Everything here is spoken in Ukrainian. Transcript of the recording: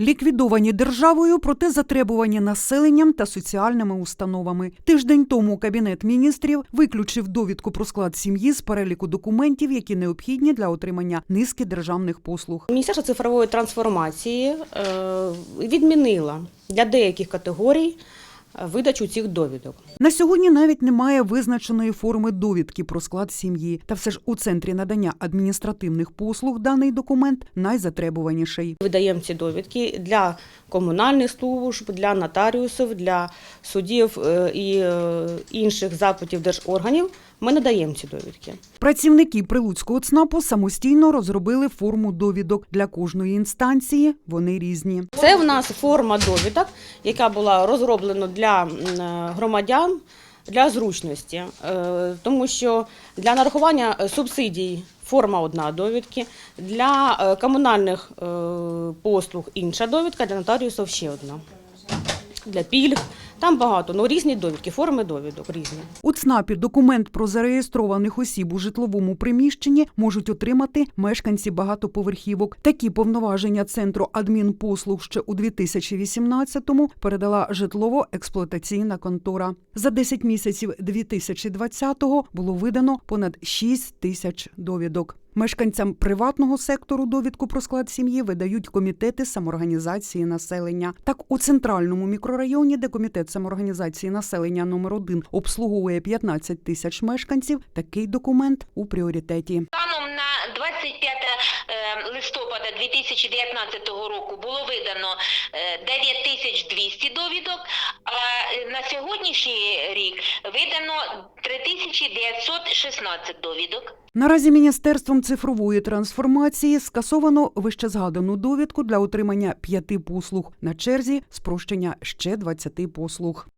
Ліквідовані державою, проте затребувані населенням та соціальними установами. Тиждень тому кабінет міністрів виключив довідку про склад сім'ї з переліку документів, які необхідні для отримання низки державних послуг. Міністерство цифрової трансформації е, відмінило для деяких категорій видачу цих довідок. На сьогодні навіть немає визначеної форми довідки про склад сім'ї. Та все ж у центрі надання адміністративних послуг даний документ найзатребуваніший. Видаємо ці довідки для комунальних служб, для нотаріусів, для судів е, і е, інших запитів держорганів. Ми надаємо ці довідки. Працівники Прилуцького ЦНАПу самостійно розробили форму довідок для кожної інстанції. Вони різні. Це в нас форма довідок, яка була розроблена для м, е, громадян для зручності, Е, тому що для нарахування е, субсидій форма одна довідки, для комунальних послуг інша довідка, для нотаріусів ще одна. Для пільг там багато, ну різні довідки, форми довідок різні. У ЦНАПі документ про зареєстрованих осіб у житловому приміщенні можуть отримати мешканці багатоповерхівок. Такі повноваження центру адмінпослуг ще у 2018-му передала житлово-експлуатаційна контора. За 10 місяців 2020-го було видано понад 6 тисяч довідок. Мешканцям приватного сектору довідку про склад сім'ї видають комітети самоорганізації населення. Так, у центральному мікрорайоні, де комітет самоорганізації населення номер 1 обслуговує 15 тисяч мешканців, такий документ у пріоритеті. Станом на 25 е, листопада 2019 року було видано е, 9200 довідок, а е, на сьогоднішній рік видано 3916 довідок. Наразі міністерством цифрової трансформації скасовано вищезгадану довідку для отримання п'яти послуг на черзі спрощення ще 20 послуг.